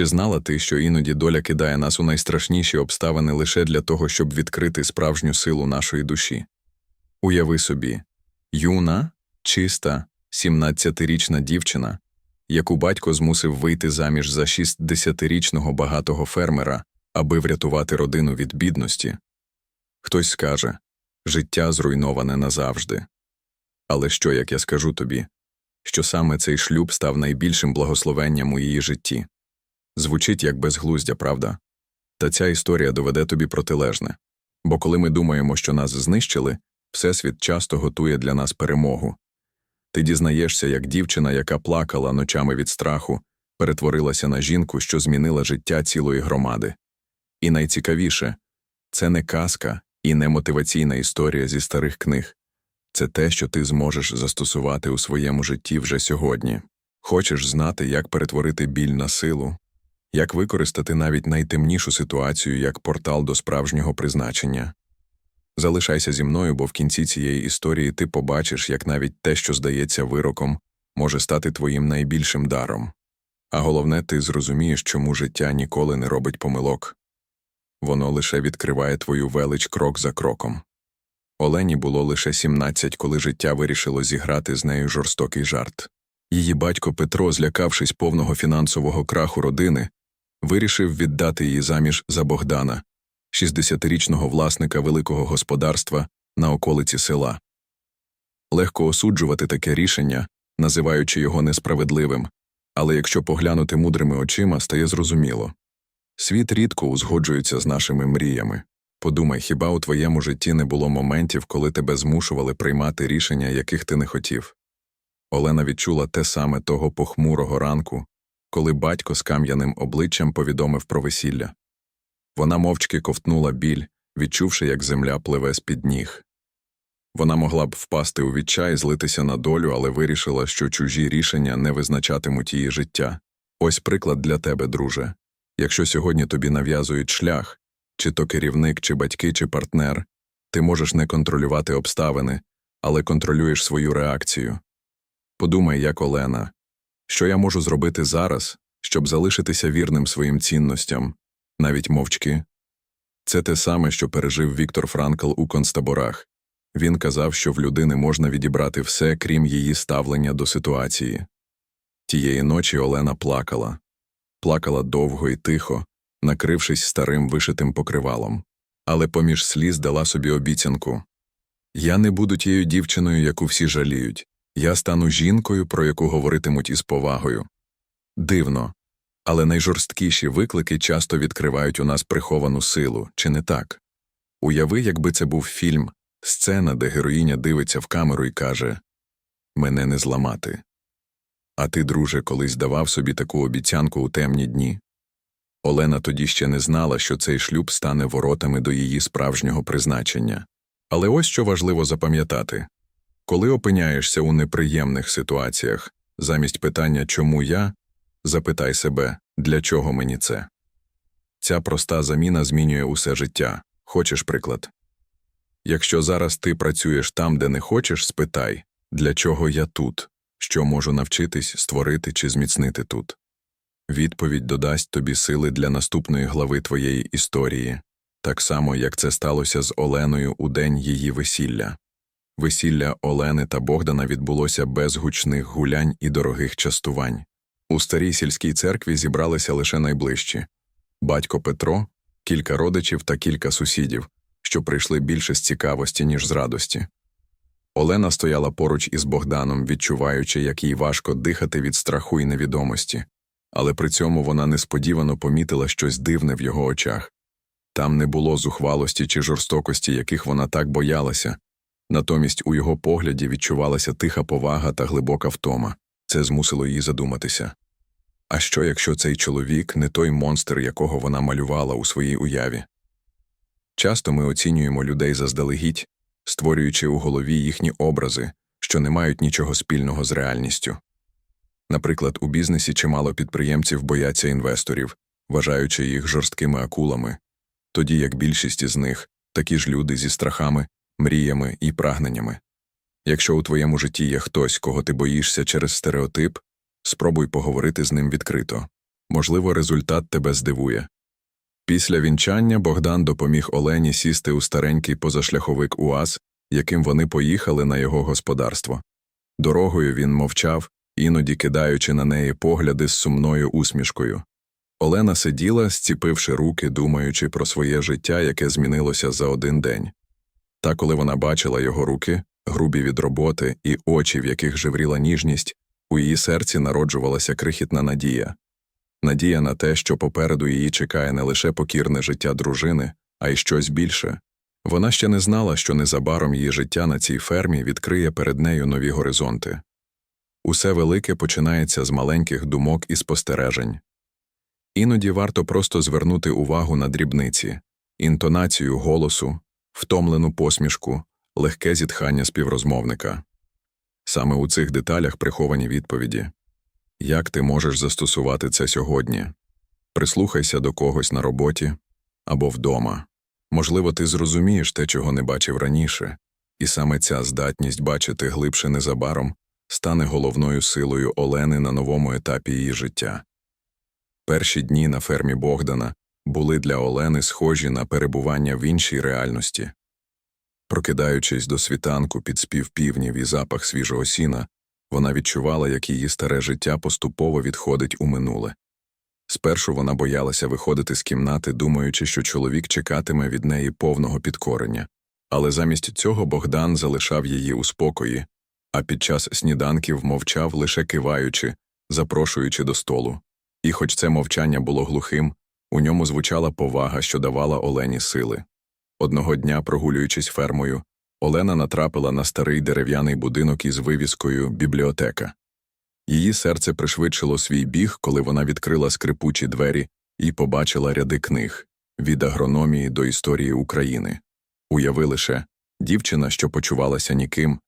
Чи знала ти, що іноді доля кидає нас у найстрашніші обставини лише для того, щоб відкрити справжню силу нашої душі? Уяви собі, юна, чиста, 17-річна дівчина, яку батько змусив вийти заміж за 60-річного багатого фермера, аби врятувати родину від бідності. Хтось скаже життя зруйноване назавжди. Але що, як я скажу тобі, що саме цей шлюб став найбільшим благословенням у її житті? Звучить як безглуздя, правда? Та ця історія доведе тобі протилежне. Бо коли ми думаємо, що нас знищили, Всесвіт часто готує для нас перемогу. Ти дізнаєшся, як дівчина, яка плакала ночами від страху, перетворилася на жінку, що змінила життя цілої громади. І найцікавіше це не казка і не мотиваційна історія зі старих книг. Це те, що ти зможеш застосувати у своєму житті вже сьогодні. Хочеш знати, як перетворити біль на силу, як використати навіть найтемнішу ситуацію як портал до справжнього призначення. Залишайся зі мною, бо в кінці цієї історії ти побачиш, як навіть те, що здається вироком, може стати твоїм найбільшим даром. А головне, ти зрозумієш, чому життя ніколи не робить помилок. Воно лише відкриває твою велич крок за кроком. Олені було лише 17, коли життя вирішило зіграти з нею жорстокий жарт. Її батько Петро, злякавшись повного фінансового краху родини, вирішив віддати її заміж за Богдана, 60-річного власника великого господарства на околиці села. Легко осуджувати таке рішення, називаючи його несправедливим, але якщо поглянути мудрими очима, стає зрозуміло. Світ рідко узгоджується з нашими мріями. Подумай, хіба у твоєму житті не було моментів, коли тебе змушували приймати рішення, яких ти не хотів? Олена відчула те саме того похмурого ранку, коли батько з кам'яним обличчям повідомив про весілля. Вона мовчки ковтнула біль, відчувши, як земля пливе з-під ніг. Вона могла б впасти у відчай, злитися на долю, але вирішила, що чужі рішення не визначатимуть її життя. Ось приклад для тебе, друже. Якщо сьогодні тобі нав'язують шлях, чи то керівник, чи батьки, чи партнер, ти можеш не контролювати обставини, але контролюєш свою реакцію. Подумай, як Олена, що я можу зробити зараз, щоб залишитися вірним своїм цінностям, навіть мовчки. Це те саме, що пережив Віктор Франкл у концтаборах. Він казав, що в людини можна відібрати все, крім її ставлення до ситуації. Тієї ночі Олена плакала, плакала довго і тихо, накрившись старим вишитим покривалом, але поміж сліз дала собі обіцянку Я не буду тією дівчиною, яку всі жаліють, я стану жінкою, про яку говоритимуть із повагою. Дивно, але найжорсткіші виклики часто відкривають у нас приховану силу, чи не так? Уяви, якби це був фільм, сцена, де героїня дивиться в камеру і каже Мене не зламати. А ти, друже, колись давав собі таку обіцянку у темні дні? Олена тоді ще не знала, що цей шлюб стане воротами до її справжнього призначення. Але ось що важливо запам'ятати коли опиняєшся у неприємних ситуаціях, замість питання чому я, запитай себе, для чого мені це. Ця проста заміна змінює усе життя. Хочеш приклад? Якщо зараз ти працюєш там, де не хочеш, спитай, для чого я тут, що можу навчитись, створити чи зміцнити тут. Відповідь додасть тобі сили для наступної глави твоєї історії, так само, як це сталося з Оленою у день її весілля. Весілля Олени та Богдана відбулося без гучних гулянь і дорогих частувань. У старій сільській церкві зібралися лише найближчі батько Петро, кілька родичів та кілька сусідів, що прийшли більше з цікавості, ніж з радості. Олена стояла поруч із Богданом, відчуваючи, як їй важко дихати від страху і невідомості, але при цьому вона несподівано помітила щось дивне в його очах. Там не було зухвалості чи жорстокості, яких вона так боялася, натомість у його погляді відчувалася тиха повага та глибока втома. Це змусило її задуматися. А що, якщо цей чоловік не той монстр, якого вона малювала у своїй уяві? Часто ми оцінюємо людей заздалегідь, створюючи у голові їхні образи, що не мають нічого спільного з реальністю. Наприклад, у бізнесі чимало підприємців бояться інвесторів, вважаючи їх жорсткими акулами, тоді як більшість із них такі ж люди зі страхами, мріями і прагненнями. Якщо у твоєму житті є хтось, кого ти боїшся через стереотип, спробуй поговорити з ним відкрито. Можливо, результат тебе здивує. Після вінчання Богдан допоміг Олені сісти у старенький позашляховик УАЗ, яким вони поїхали на його господарство. Дорогою він мовчав, іноді кидаючи на неї погляди з сумною усмішкою. Олена сиділа, зціпивши руки, думаючи про своє життя, яке змінилося за один день. Та коли вона бачила його руки, грубі від роботи, і очі, в яких жевріла ніжність, у її серці народжувалася крихітна надія. Надія на те, що попереду її чекає не лише покірне життя дружини, а й щось більше. Вона ще не знала, що незабаром її життя на цій фермі відкриє перед нею нові горизонти. Усе велике починається з маленьких думок і спостережень. Іноді варто просто звернути увагу на дрібниці, інтонацію голосу, втомлену посмішку, легке зітхання співрозмовника. Саме у цих деталях приховані відповіді. Як ти можеш застосувати це сьогодні? Прислухайся до когось на роботі або вдома. Можливо, ти зрозумієш те, чого не бачив раніше, і саме ця здатність бачити глибше незабаром стане головною силою Олени на новому етапі її життя. Перші дні на фермі Богдана були для Олени схожі на перебування в іншій реальності. Прокидаючись до світанку під спів півнів і запах свіжого сіна, вона відчувала, як її старе життя поступово відходить у минуле. Спершу вона боялася виходити з кімнати, думаючи, що чоловік чекатиме від неї повного підкорення, але замість цього Богдан залишав її у спокої, а під час сніданків мовчав, лише киваючи, запрошуючи до столу. І хоч це мовчання було глухим, у ньому звучала повага, що давала Олені сили. Одного дня, прогулюючись фермою, Олена натрапила на старий дерев'яний будинок із вивіскою Бібліотека. Її серце пришвидшило свій біг, коли вона відкрила скрипучі двері і побачила ряди книг від агрономії до історії України. Уяви лише, дівчина, що почувалася ніким,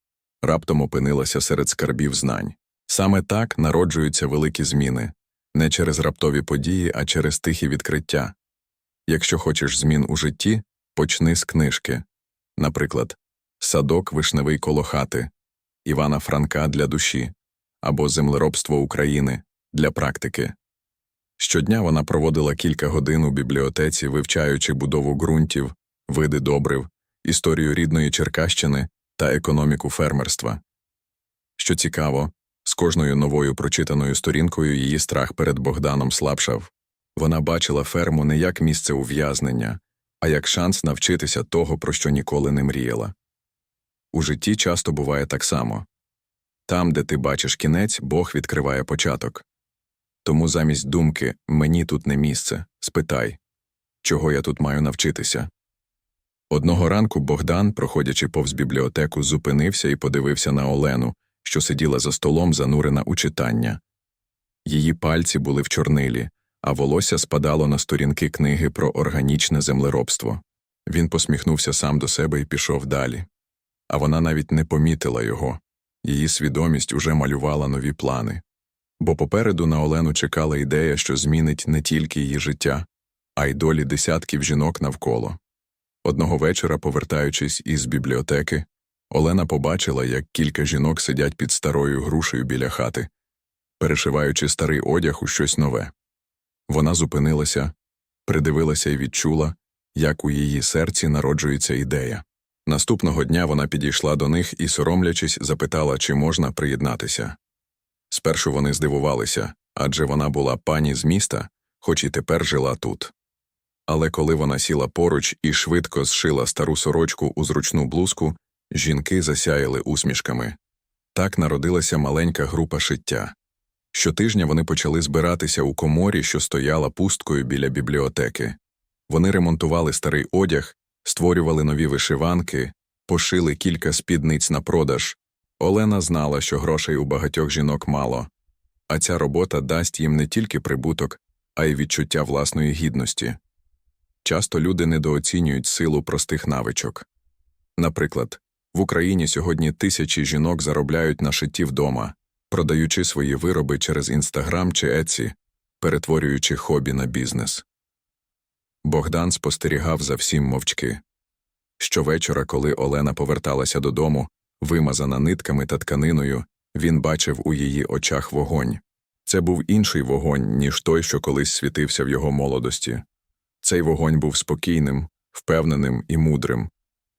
раптом опинилася серед скарбів знань. Саме так народжуються великі зміни не через раптові події, а через тихі відкриття. Якщо хочеш змін у житті, почни з книжки. Наприклад, Садок вишневий коло хати, Івана Франка для душі або Землеробство України для практики. Щодня вона проводила кілька годин у бібліотеці, вивчаючи будову ґрунтів, види добрив, історію рідної Черкащини та економіку фермерства. Що цікаво, з кожною новою прочитаною сторінкою її страх перед Богданом слабшав. Вона бачила ферму не як місце ув'язнення, а як шанс навчитися того, про що ніколи не мріяла. У житті часто буває так само там, де ти бачиш кінець, Бог відкриває початок. Тому замість думки мені тут не місце, спитай, чого я тут маю навчитися. Одного ранку Богдан, проходячи повз бібліотеку, зупинився і подивився на Олену, що сиділа за столом, занурена у читання. Її пальці були в чорнилі, а волосся спадало на сторінки книги про органічне землеробство. Він посміхнувся сам до себе і пішов далі а вона навіть не помітила його. Її свідомість уже малювала нові плани. Бо попереду на Олену чекала ідея, що змінить не тільки її життя, а й долі десятків жінок навколо. Одного вечора, повертаючись із бібліотеки, Олена побачила, як кілька жінок сидять під старою грушею біля хати, перешиваючи старий одяг у щось нове. Вона зупинилася, придивилася і відчула, як у її серці народжується ідея. Наступного дня вона підійшла до них і, соромлячись, запитала, чи можна приєднатися. Спершу вони здивувалися адже вона була пані з міста, хоч і тепер жила тут. Але коли вона сіла поруч і швидко зшила стару сорочку у зручну блузку, жінки засяяли усмішками. Так народилася маленька група шиття. Щотижня вони почали збиратися у коморі, що стояла пусткою біля бібліотеки. Вони ремонтували старий одяг створювали нові вишиванки, пошили кілька спідниць на продаж. Олена знала, що грошей у багатьох жінок мало, а ця робота дасть їм не тільки прибуток, а й відчуття власної гідності. Часто люди недооцінюють силу простих навичок. Наприклад, в Україні сьогодні тисячі жінок заробляють на шитті вдома, продаючи свої вироби через Інстаграм чи Еці, перетворюючи хобі на бізнес. Богдан спостерігав за всім мовчки. Щовечора, коли Олена поверталася додому, вимазана нитками та тканиною, він бачив у її очах вогонь. Це був інший вогонь, ніж той, що колись світився в його молодості. Цей вогонь був спокійним, впевненим і мудрим.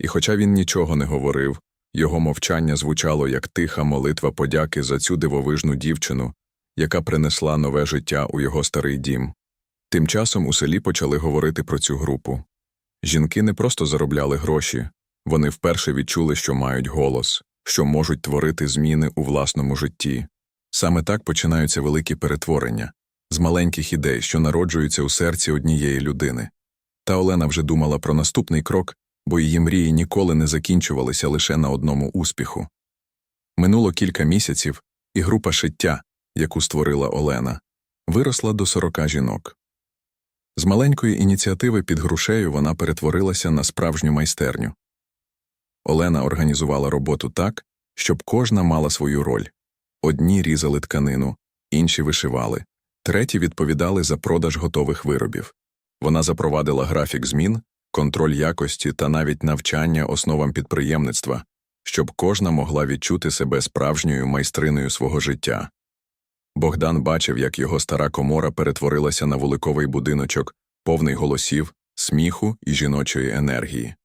І хоча він нічого не говорив, його мовчання звучало як тиха молитва подяки за цю дивовижну дівчину, яка принесла нове життя у його старий дім. Тим часом у селі почали говорити про цю групу. Жінки не просто заробляли гроші, вони вперше відчули, що мають голос, що можуть творити зміни у власному житті. Саме так починаються великі перетворення з маленьких ідей, що народжуються у серці однієї людини. Та Олена вже думала про наступний крок, бо її мрії ніколи не закінчувалися лише на одному успіху. Минуло кілька місяців, і група шиття, яку створила Олена, виросла до 40 жінок. З маленької ініціативи під грушею вона перетворилася на справжню майстерню. Олена організувала роботу так, щоб кожна мала свою роль. Одні різали тканину, інші вишивали, треті відповідали за продаж готових виробів. Вона запровадила графік змін, контроль якості та навіть навчання основам підприємництва, щоб кожна могла відчути себе справжньою майстриною свого життя. Богдан бачив, як його стара комора перетворилася на вуликовий будиночок, повний голосів, сміху і жіночої енергії.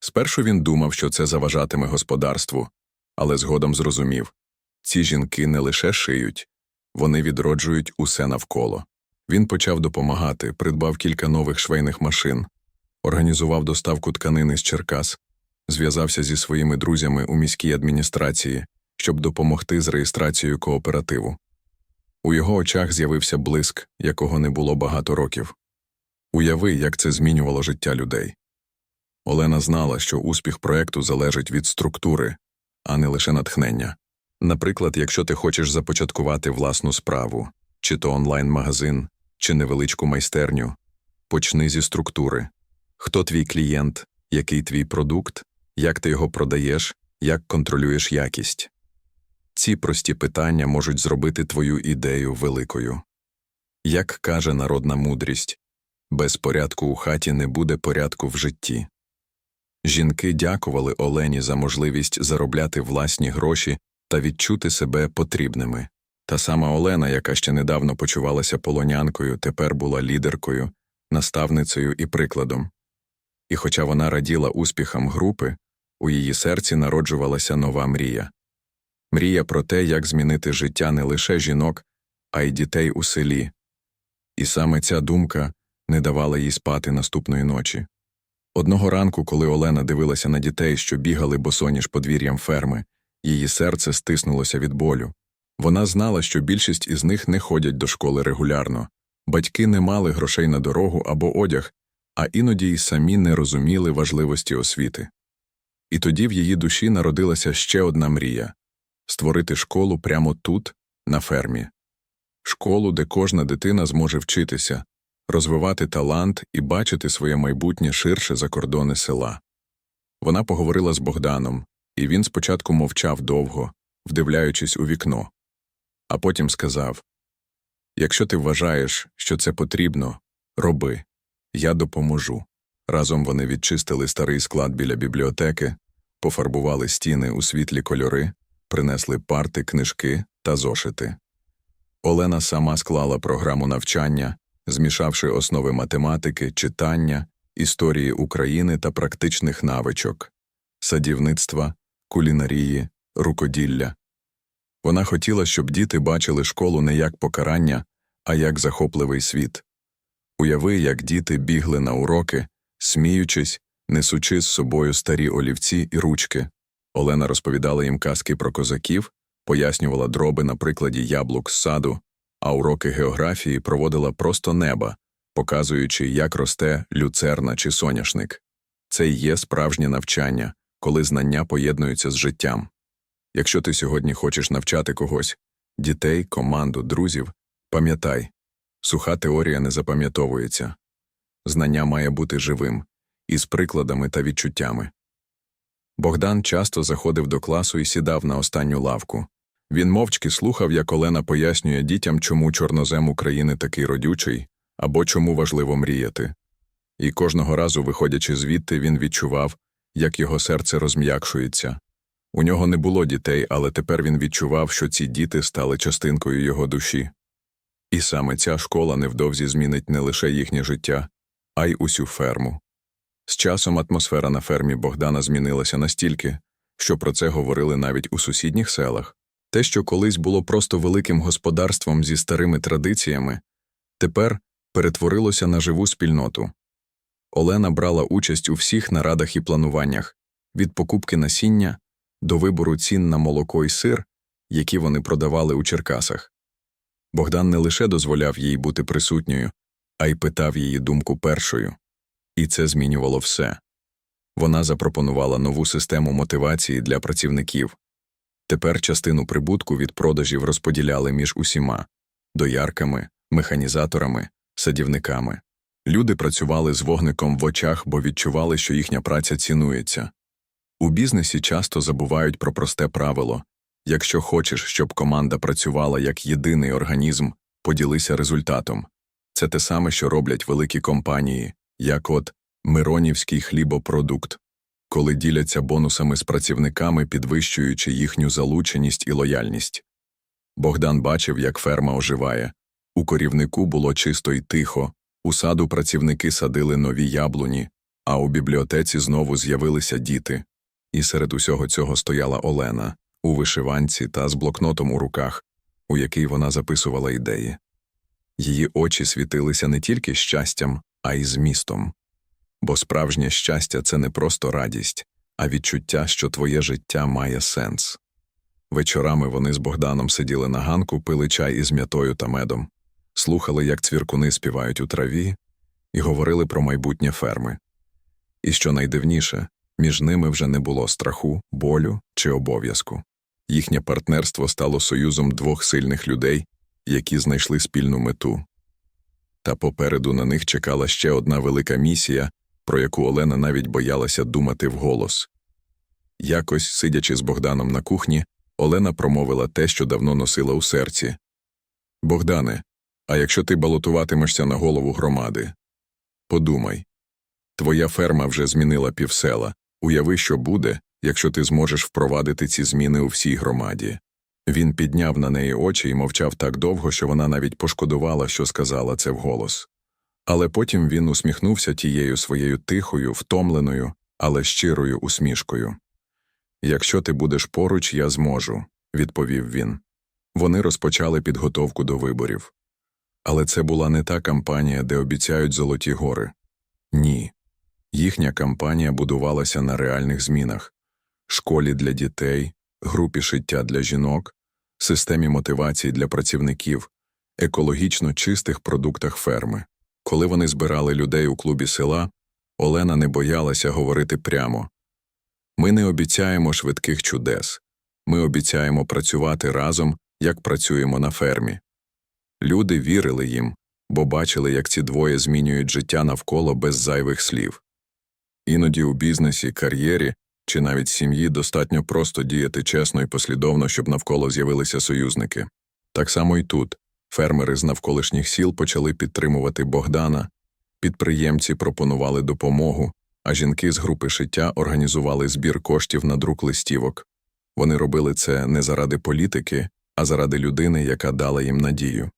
Спершу він думав, що це заважатиме господарству, але згодом зрозумів ці жінки не лише шиють, вони відроджують усе навколо. Він почав допомагати, придбав кілька нових швейних машин, організував доставку тканини з Черкас, зв'язався зі своїми друзями у міській адміністрації, щоб допомогти з реєстрацією кооперативу. У його очах з'явився блиск, якого не було багато років. Уяви, як це змінювало життя людей. Олена знала, що успіх проекту залежить від структури, а не лише натхнення. Наприклад, якщо ти хочеш започаткувати власну справу, чи то онлайн-магазин, чи невеличку майстерню, почни зі структури. Хто твій клієнт, який твій продукт, як ти його продаєш, як контролюєш якість. Ці прості питання можуть зробити твою ідею великою. Як каже народна мудрість, без порядку у хаті не буде порядку в житті. Жінки дякували Олені за можливість заробляти власні гроші та відчути себе потрібними. Та сама Олена, яка ще недавно почувалася полонянкою, тепер була лідеркою, наставницею і прикладом. І хоча вона раділа успіхам групи, у її серці народжувалася нова мрія мрія про те, як змінити життя не лише жінок, а й дітей у селі. І саме ця думка не давала їй спати наступної ночі. Одного ранку, коли Олена дивилася на дітей, що бігали босоніж подвір'ям ферми, її серце стиснулося від болю. Вона знала, що більшість із них не ходять до школи регулярно, батьки не мали грошей на дорогу або одяг, а іноді й самі не розуміли важливості освіти. І тоді в її душі народилася ще одна мрія створити школу прямо тут, на фермі, школу, де кожна дитина зможе вчитися, розвивати талант і бачити своє майбутнє ширше за кордони села. Вона поговорила з Богданом, і він спочатку мовчав довго, вдивляючись у вікно, а потім сказав Якщо ти вважаєш, що це потрібно, роби, я допоможу. Разом вони відчистили старий склад біля бібліотеки, пофарбували стіни у світлі кольори, принесли парти, книжки та зошити. Олена сама склала програму навчання, змішавши основи математики, читання, історії України та практичних навичок, садівництва, кулінарії, рукоділля. Вона хотіла, щоб діти бачили школу не як покарання, а як захопливий світ. Уяви, як діти бігли на уроки, сміючись, несучи з собою старі олівці і ручки. Олена розповідала їм казки про козаків, пояснювала дроби на прикладі яблук з саду, а уроки географії проводила просто неба, показуючи, як росте люцерна чи соняшник. Це і є справжнє навчання, коли знання поєднуються з життям. Якщо ти сьогодні хочеш навчати когось дітей, команду, друзів, пам'ятай суха теорія не запам'ятовується. Знання має бути живим, із прикладами та відчуттями. Богдан часто заходив до класу і сідав на останню лавку. Він мовчки слухав, як Олена пояснює дітям, чому чорнозем України такий родючий або чому важливо мріяти. І кожного разу, виходячи звідти, він відчував, як його серце розм'якшується. У нього не було дітей, але тепер він відчував, що ці діти стали частинкою його душі. І саме ця школа невдовзі змінить не лише їхнє життя, а й усю ферму. З часом атмосфера на фермі Богдана змінилася настільки, що про це говорили навіть у сусідніх селах. Те, що колись було просто великим господарством зі старими традиціями, тепер перетворилося на живу спільноту. Олена брала участь у всіх нарадах і плануваннях від покупки насіння до вибору цін на молоко і сир, які вони продавали у Черкасах. Богдан не лише дозволяв їй бути присутньою, а й питав її думку першою. І це змінювало все. Вона запропонувала нову систему мотивації для працівників. Тепер частину прибутку від продажів розподіляли між усіма доярками, механізаторами, садівниками. Люди працювали з вогником в очах, бо відчували, що їхня праця цінується. У бізнесі часто забувають про просте правило якщо хочеш, щоб команда працювала як єдиний організм, поділися результатом. Це те саме, що роблять великі компанії, як от Миронівський хлібопродукт, коли діляться бонусами з працівниками, підвищуючи їхню залученість і лояльність. Богдан бачив, як ферма оживає. У корівнику було чисто й тихо, у саду працівники садили нові яблуні, а у бібліотеці знову з'явилися діти. І серед усього цього стояла Олена у вишиванці та з блокнотом у руках, у який вона записувала ідеї. Її очі світилися не тільки щастям, а й змістом. Бо справжнє щастя це не просто радість, а відчуття, що твоє життя має сенс. Вечорами вони з Богданом сиділи на ганку, пили чай із м'ятою та медом, слухали, як цвіркуни співають у траві, і говорили про майбутнє ферми. І що найдивніше, між ними вже не було страху, болю чи обов'язку. Їхнє партнерство стало союзом двох сильних людей, які знайшли спільну мету. Та попереду на них чекала ще одна велика місія, про яку Олена навіть боялася думати вголос. Якось, сидячи з Богданом на кухні, Олена промовила те, що давно носила у серці Богдане, а якщо ти балотуватимешся на голову громади? Подумай твоя ферма вже змінила півсела. Уяви, що буде, якщо ти зможеш впровадити ці зміни у всій громаді. Він підняв на неї очі і мовчав так довго, що вона навіть пошкодувала, що сказала це вголос. Але потім він усміхнувся тією своєю тихою, втомленою, але щирою усмішкою. Якщо ти будеш поруч, я зможу, відповів він. Вони розпочали підготовку до виборів. Але це була не та кампанія, де обіцяють золоті гори. Ні. Їхня кампанія будувалася на реальних змінах школі для дітей, групі шиття для жінок, системі мотивації для працівників, екологічно чистих продуктах ферми. Коли вони збирали людей у клубі села, Олена не боялася говорити прямо ми не обіцяємо швидких чудес, ми обіцяємо працювати разом, як працюємо на фермі. Люди вірили їм, бо бачили, як ці двоє змінюють життя навколо без зайвих слів. Іноді у бізнесі, кар'єрі чи навіть сім'ї достатньо просто діяти чесно і послідовно, щоб навколо з'явилися союзники. Так само і тут фермери з навколишніх сіл почали підтримувати Богдана, підприємці пропонували допомогу, а жінки з групи шиття організували збір коштів на друк листівок. Вони робили це не заради політики, а заради людини, яка дала їм надію.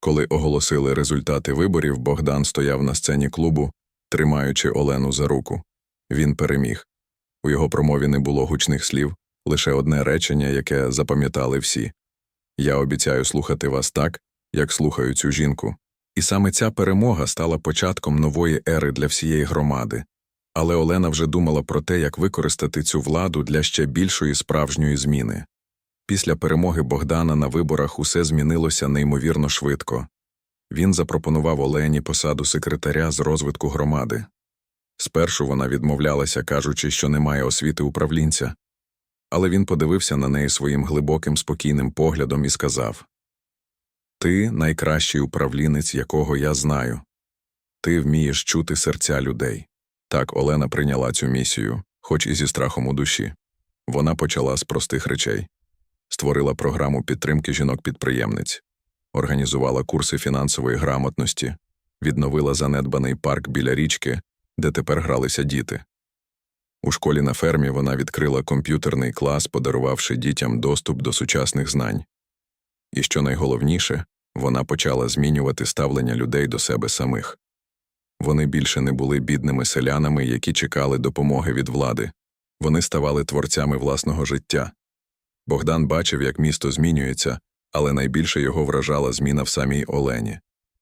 Коли оголосили результати виборів, Богдан стояв на сцені клубу, тримаючи Олену за руку. Він переміг. У його промові не було гучних слів, лише одне речення, яке запам'ятали всі Я обіцяю слухати вас так, як слухаю цю жінку. І саме ця перемога стала початком нової ери для всієї громади. Але Олена вже думала про те, як використати цю владу для ще більшої справжньої зміни. Після перемоги Богдана на виборах усе змінилося неймовірно швидко. Він запропонував Олені посаду секретаря з розвитку громади. Спершу вона відмовлялася, кажучи, що немає освіти управлінця, але він подивився на неї своїм глибоким спокійним поглядом і сказав Ти найкращий управлінець, якого я знаю. Ти вмієш чути серця людей. Так Олена прийняла цю місію, хоч і зі страхом у душі. Вона почала з простих речей створила програму підтримки жінок-підприємниць, організувала курси фінансової грамотності, відновила занедбаний парк біля річки, де тепер гралися діти. У школі на фермі вона відкрила комп'ютерний клас, подарувавши дітям доступ до сучасних знань. І що найголовніше, вона почала змінювати ставлення людей до себе самих. Вони більше не були бідними селянами, які чекали допомоги від влади. Вони ставали творцями власного життя. Богдан бачив, як місто змінюється, але найбільше його вражала зміна в самій Олені.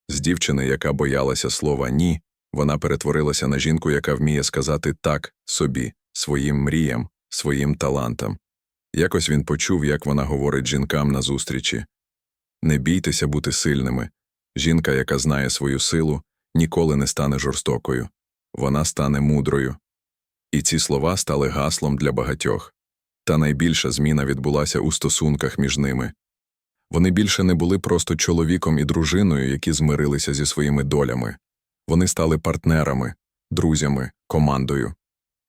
З дівчини, яка боялася слова ні, вона перетворилася на жінку, яка вміє сказати так собі, своїм мріям, своїм талантам. Якось він почув, як вона говорить жінкам на зустрічі Не бійтеся бути сильними. Жінка, яка знає свою силу, ніколи не стане жорстокою. Вона стане мудрою. І ці слова стали гаслом для багатьох. Та найбільша зміна відбулася у стосунках між ними. Вони більше не були просто чоловіком і дружиною, які змирилися зі своїми долями. Вони стали партнерами, друзями, командою.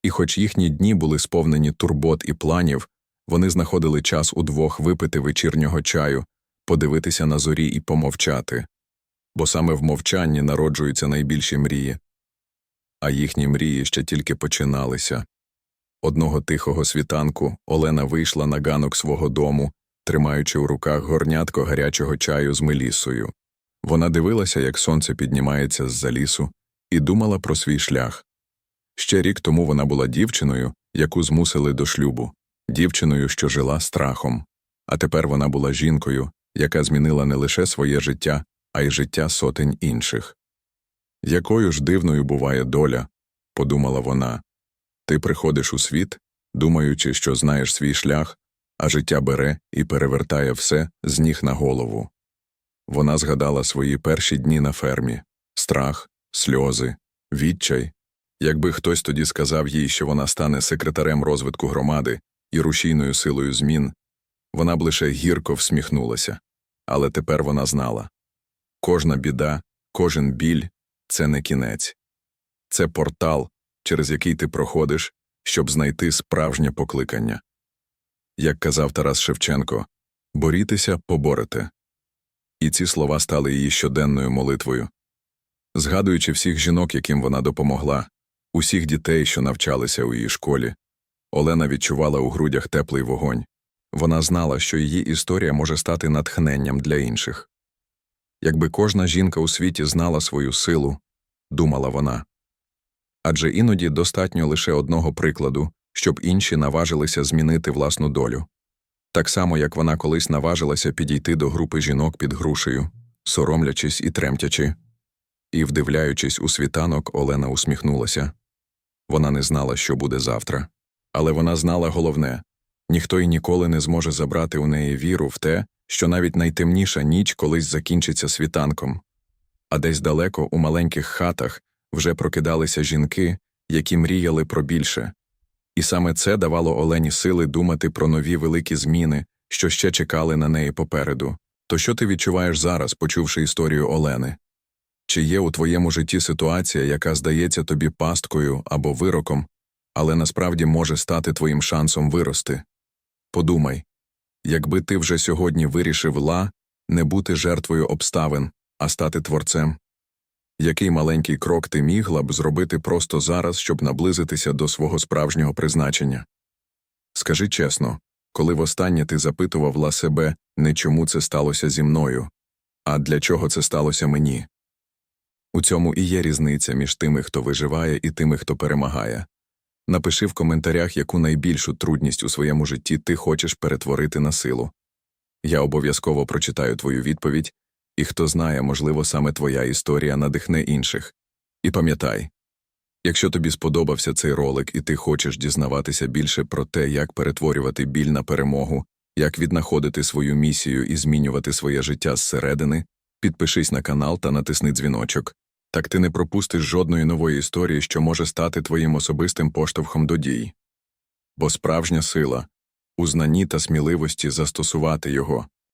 І хоч їхні дні були сповнені турбот і планів, вони знаходили час удвох випити вечірнього чаю, подивитися на зорі і помовчати. Бо саме в мовчанні народжуються найбільші мрії. А їхні мрії ще тільки починалися. Одного тихого світанку Олена вийшла на ганок свого дому, тримаючи у руках горнятко гарячого чаю з мелісою. Вона дивилася, як сонце піднімається з-за лісу, і думала про свій шлях. Ще рік тому вона була дівчиною, яку змусили до шлюбу, дівчиною, що жила страхом. А тепер вона була жінкою, яка змінила не лише своє життя, а й життя сотень інших. Якою ж дивною буває доля, подумала вона. Ти приходиш у світ, думаючи, що знаєш свій шлях, а життя бере і перевертає все з ніг на голову. Вона згадала свої перші дні на фермі страх, сльози, відчай. Якби хтось тоді сказав їй, що вона стане секретарем розвитку громади і рушійною силою змін, вона б лише гірко всміхнулася. Але тепер вона знала кожна біда, кожен біль це не кінець, це портал, через який ти проходиш, щоб знайти справжнє покликання. Як казав Тарас Шевченко, борітеся, поборете. І ці слова стали її щоденною молитвою. Згадуючи всіх жінок, яким вона допомогла, усіх дітей, що навчалися у її школі, Олена відчувала у грудях теплий вогонь. Вона знала, що її історія може стати натхненням для інших. Якби кожна жінка у світі знала свою силу, думала вона. Адже іноді достатньо лише одного прикладу, щоб інші наважилися змінити власну долю. Так само, як вона колись наважилася підійти до групи жінок під грушею, соромлячись і тремтячи. І, вдивляючись у світанок, Олена усміхнулася. Вона не знала, що буде завтра. Але вона знала головне ніхто й ніколи не зможе забрати у неї віру в те, що навіть найтемніша ніч колись закінчиться світанком. А десь далеко у маленьких хатах вже прокидалися жінки, які мріяли про більше. І саме це давало Олені сили думати про нові великі зміни, що ще чекали на неї попереду. То що ти відчуваєш зараз, почувши історію Олени? Чи є у твоєму житті ситуація, яка здається тобі пасткою або вироком, але насправді може стати твоїм шансом вирости? Подумай якби ти вже сьогодні вирішив ла не бути жертвою обставин, а стати творцем. Який маленький крок ти мігла б зробити просто зараз, щоб наблизитися до свого справжнього призначення? Скажи чесно, коли востаннє ти запитував ла себе, не чому це сталося зі мною, а для чого це сталося мені? У цьому і є різниця між тими, хто виживає, і тими, хто перемагає. Напиши в коментарях, яку найбільшу трудність у своєму житті ти хочеш перетворити на силу. Я обов'язково прочитаю твою відповідь, і хто знає, можливо, саме твоя історія надихне інших. І пам'ятай якщо тобі сподобався цей ролик і ти хочеш дізнаватися більше про те, як перетворювати біль на перемогу, як віднаходити свою місію і змінювати своє життя зсередини, підпишись на канал та натисни дзвіночок. Так ти не пропустиш жодної нової історії, що може стати твоїм особистим поштовхом до дій. Бо справжня сила у знанні та сміливості застосувати його.